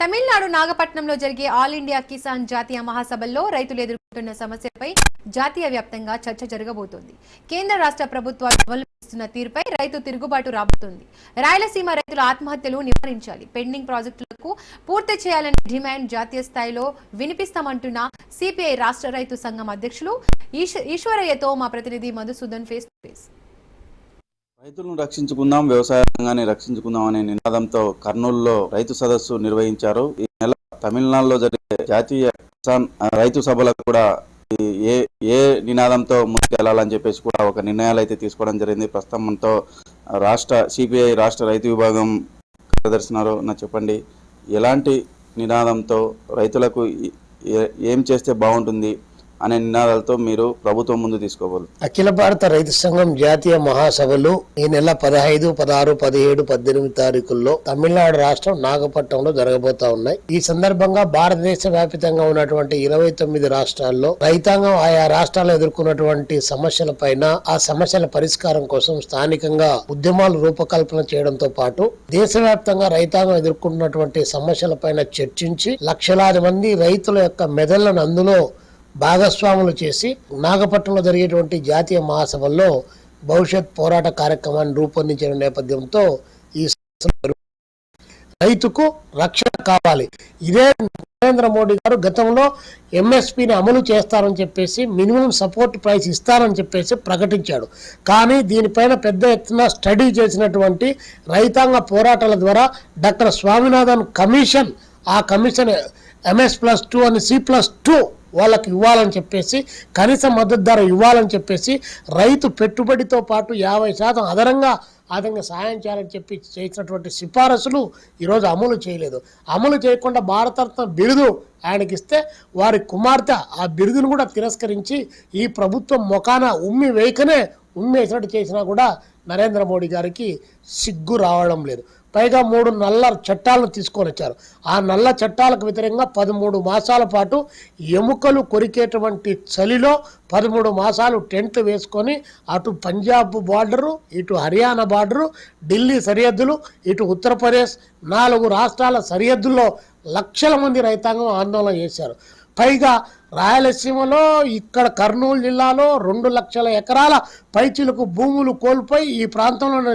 తమిళనాడు నాగపట్నంలో జరిగే all India Kisan జాతీయ మహాసభల్లో రైతులు ఎదుర్కొంటున్న సమస్యలపై జాతీయ వ్యాప్తంగా చర్చ జరగబోతోంది. కేంద్ర రాష్ట్ర ప్రభుత్వాలు అవలంబిస్తున్న తీరుపై రైతు తిరుగుబాటు రాబోతోంది. రాయలసీమ రైతుల ఆత్మహత్యలు నివారించాలి. పెండింగ్ ప్రాజెక్టులకు పూర్తి చేయాలనే డిమాండ్ జాతీయ స్థాయిలో వినిపిస్తామంటున్న సిపిఐ రాష్ట్ర రైతు సంఘం అధ్యక్షులు ఈశ్వ- ఈశ్వరయ్యతో మా ప్రతినిధి మధుసూదన్ ఫేస్ టు ఫేస్ రైతులను రక్షించుకుందాం వ్యవసాయ రంగాన్ని రక్షించుకుందాం అనే నినాదంతో కర్నూలులో రైతు సదస్సు నిర్వహించారు. ఈ నెల తమిళనాడులో జరిగే జాతీయ కిసాన్ రైతు సభలకు కూడా ఏ ఏ నినాదంతో ముందుకెళ్ళాలని చెప్పేసి కూడా ఒక నిర్ణయాలు అయితే తీసుకోవడం జరిగింది. ప్రస్తుతం మనతో రాష్ట్ర సిపిఐ రాష్ట్ర రైతు విభాగం ప్రదర్శనలో నా చెప్పండి ఎలాంటి నినాదంతో రైతులకు ఏం చేస్తే బాగుంటుంది? అనే నినాదాలతో మీరు ప్రభుత్వం ముందు తీసుకోవాలి. అఖిల భారత రైతు సంఘం జాతీయ మహాసభలు ఈ నెల పదహైదు పదహారు పదిహేడు పద్దెనిమిది తారీఖుల్లో తమిళనాడు రాష్ట్రం నాగపట్నంలో జరగబోతా ఉన్నాయి. ఈ సందర్భంగా భారతదేశ వ్యాపితంగా ఉన్నటువంటి ఇరవై తొమ్మిది రాష్ట్రాల్లో రైతాంగం ఆయా రాష్ట్రాల్లో ఎదుర్కొన్నటువంటి సమస్యల పైన ఆ సమస్యల పరిష్కారం కోసం స్థానికంగా ఉద్యమాలు రూపకల్పన చేయడంతో పాటు దేశవ్యాప్తంగా రైతాంగం ఎదుర్కొన్నటువంటి సమస్యల పైన చర్చించి లక్షలాది మంది రైతుల యొక్క మెదళ్ళను అందులో భాగస్వాములు చేసి నాగపట్నంలో జరిగేటువంటి జాతీయ మహాసభల్లో భవిష్యత్ పోరాట కార్యక్రమాన్ని రూపొందించిన నేపథ్యంతో ఈ రైతుకు రక్షణ కావాలి. ఇదే నరేంద్ర మోడీ గారు గతంలో ఎంఎస్పిని అమలు చేస్తారని చెప్పేసి మినిమం సపోర్ట్ ప్రైస్ ఇస్తారని చెప్పేసి ప్రకటించాడు. కానీ దీనిపైన పెద్ద ఎత్తున స్టడీ చేసినటువంటి రైతాంగ పోరాటాల ద్వారా డాక్టర్ స్వామినాథన్ కమిషన్ ఆ కమిషన్ ఎంఎస్ ప్లస్ టూ అని సి ప్లస్ టూ వాళ్ళకి ఇవ్వాలని చెప్పేసి కనీస మద్దతు ధర ఇవ్వాలని చెప్పేసి రైతు పెట్టుబడితో పాటు యాభై శాతం అదనంగా అదనంగా సాయం చేయాలని చెప్పి చేసినటువంటి సిఫారసులు ఈరోజు అమలు చేయలేదు. అమలు చేయకుండా భారతరత్న బిరుదు ఆయనకి ఇస్తే వారి కుమార్తె ఆ బిరుదును కూడా తిరస్కరించి ఈ ప్రభుత్వం మొఖాన ఉమ్మి వేయకనే ఉమ్మేసినట్టు చేసినా కూడా నరేంద్ర మోడీ గారికి సిగ్గు రావడం లేదు. పైగా మూడు నల్ల చట్టాలను తీసుకొని వచ్చారు. ఆ నల్ల చట్టాలకు వ్యతిరేకంగా పదమూడు మాసాల పాటు ఎముకలు కొరికేటువంటి చలిలో పదమూడు మాసాలు టెంట్లు వేసుకొని అటు పంజాబ్ బార్డరు ఇటు హర్యానా బార్డరు ఢిల్లీ సరిహద్దులు ఇటు ఉత్తరప్రదేశ్ నాలుగు రాష్ట్రాల సరిహద్దుల్లో లక్షల మంది రైతాంగం ఆందోళన చేశారు. పైగా రాయలసీమలో ఇక్కడ కర్నూలు జిల్లాలో రెండు లక్షల ఎకరాల పైచీలకు భూములు కోల్పోయి ఈ ప్రాంతంలో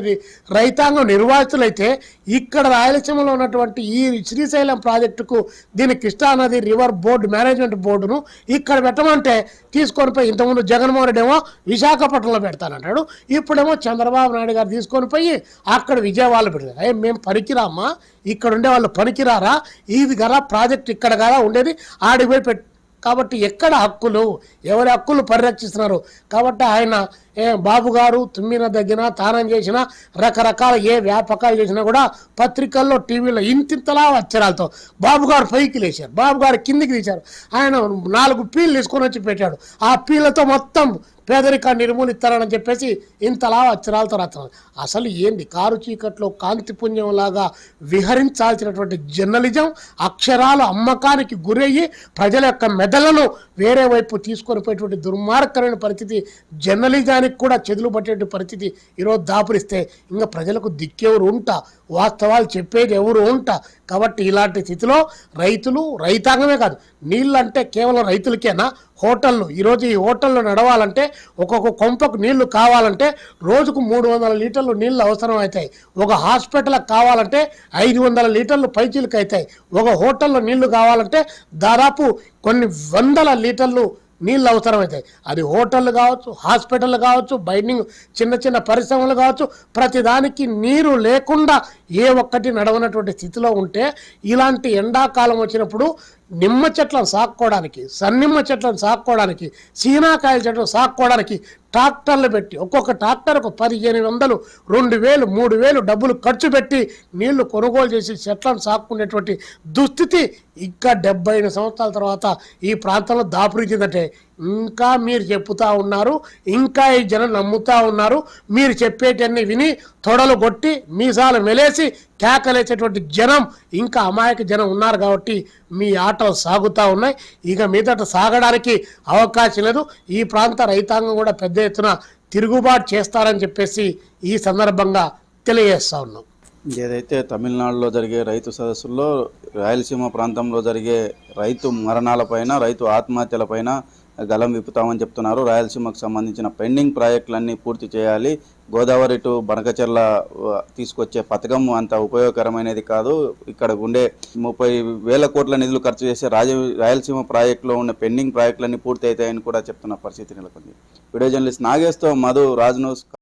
రైతాంగం నిర్వాసితులైతే ఇక్కడ రాయలసీమలో ఉన్నటువంటి ఈ శ్రీశైలం ప్రాజెక్టుకు దీని కృష్ణానది రివర్ బోర్డు మేనేజ్మెంట్ బోర్డును ఇక్కడ పెట్టమంటే తీసుకొని పోయి ఇంతకుముందు జగన్మోహన్ రెడ్డి ఏమో విశాఖపట్నంలో పెడతానంటాడు. ఇప్పుడేమో చంద్రబాబు నాయుడు గారు తీసుకొని పోయి అక్కడ విజయవాడలో పెడతారు. అయ్యే మేము పనికిరామా? ఇక్కడ ఉండే వాళ్ళు పనికిరారా? ఇది కదా ప్రాజెక్ట్ ఇక్కడ కదా ఉండేది? ఆడికి పోయి కాబట్టి ఎక్కడ హక్కులు? ఎవరి హక్కులు పరిరక్షిస్తున్నారు? కాబట్టి ఆయన ఏ బాబు గారు తుమ్మిన దగ్గర తానం చేసిన రకరకాల ఏ వ్యాపకాలు చేసినా కూడా పత్రికల్లో టీవీలో ఇంతింతలా అక్షరాలతో బాబు గారు పైకి లేచారు. బాబు గారు కిందికి తీశారు ఆయన నాలుగు పీలు తీసుకొని వచ్చి పెట్టాడు. ఆ పీలతో మొత్తం పేదరికాన్ని నిర్మూలిస్తారని చెప్పేసి ఇంతలా అచ్చరాలతో రాస్తున్నారు అసలు ఏంది? కారు చీకట్లో కాంతి పుణ్యంలాగా విహరించాల్సినటువంటి జర్నలిజం అక్షరాలు అమ్మకానికి గురయ్యి ప్రజల యొక్క మెదళ్ళను వేరే వైపు తీసుకొని పోయేటువంటి దుర్మార్గమైన పరిస్థితి జర్నలిజానికి కూడా చెదులు పట్టేటువంటి పరిస్థితి ఈరోజు దాపురిస్తే ఇంకా ప్రజలకు దిక్కేవరు ఉంటా. వాస్తవాలు చెప్పేది ఎవరు ఉంటా? కాబట్టి ఇలాంటి స్థితిలో రైతులు రైతాంగమే కాదు నీళ్ళు అంటే కేవలం రైతులకేనా? హోటళ్ళు. ఈరోజు ఈ హోటళ్ళు నడవాలంటే ఒక్కొక్క కొంపకు నీళ్ళు కావాలంటే రోజుకు మూడు వందల లీటర్లు నీళ్ళు అవసరం అవుతాయి ఒక హాస్పిటల్కి కావాలంటే ఐదు వందల లీటర్లు పైచీలకు అవుతాయి ఒక హోటల్లో నీళ్ళు కావాలంటే దాదాపు కొన్ని వందల లీటర్లు నీళ్ళు అవసరమవుతాయి అది హోటళ్ళు కావచ్చు హాస్పిటల్ కావచ్చు బైండింగ్ చిన్న చిన్న పరిశ్రమలు కావచ్చు ప్రతిదానికి నీరు లేకుండా ఏ ఒక్కటి నడవనటువంటి స్థితిలో ఉంటే ఇలాంటి ఎండాకాలం వచ్చినప్పుడు నిమ్మ చెట్లను సాక్కోవడానికి సన్నిమ్మ చెట్లను సాక్కోవడానికి సీనాకాయల చెట్లను సాక్కోవడానికి ట్రాక్టర్లు పెట్టి ఒక్కొక్క ట్రాక్టర్కు పదిహేను వందలు రెండు వేలు మూడు వేలు డబ్బులు ఖర్చు పెట్టి నీళ్ళు కొనుగోలు చేసి చెట్లను సాక్కునేటువంటి దుస్థితి ఇంకా డెబ్బై ఐదు సంవత్సరాల తర్వాత ఈ ప్రాంతంలో దాపురించిందంటే ఇంకా మీరు చెప్పుతా ఉన్నారు ఇంకా ఈ జనం నమ్ముతా ఉన్నారు. మీరు చెప్పేటన్ని విని తొడలు కొట్టి మీసాలు మెలేసి కేకలేసేటువంటి జనం ఇంకా అమాయక జనం ఉన్నారు కాబట్టి మీ ఆటలు సాగుతూ ఉన్నాయి. ఇక మీదట సాగడానికి అవకాశం లేదు. ఈ ప్రాంత రైతాంగం కూడా పెద్ద ఎత్తున తిరుగుబాటు చేస్తారని చెప్పేసి ఈ సందర్భంగా తెలియజేస్తా ఉన్నాం. ఏదైతే తమిళనాడులో జరిగే రైతు సదస్సుల్లో రాయలసీమ ప్రాంతంలో జరిగే రైతు మరణాలపైన రైతు ఆత్మహత్యలపైన గలం విప్పుతామని చెప్తున్నారు. రాయలసీమకు సంబంధించిన పెండింగ్ ప్రాజెక్టులన్నీ పూర్తి చేయాలి. గోదావరి టు బనకచెర్ల తీసుకొచ్చే పథకం అంత ఉపయోగకరమైనది కాదు. ఇక్కడ ఉండే ముప్పై వేల కోట్ల నిధులు ఖర్చు చేసే రాజ రాయలసీమ ప్రాజెక్టులో ఉన్న పెండింగ్ ప్రాజెక్టులన్నీ పూర్తి అవుతాయని కూడా చెప్తున్న పరిస్థితి నెలకొంది. వీడియో జర్నలిస్ట్ నాగేశ్తో మధు రాజ్ న్యూస్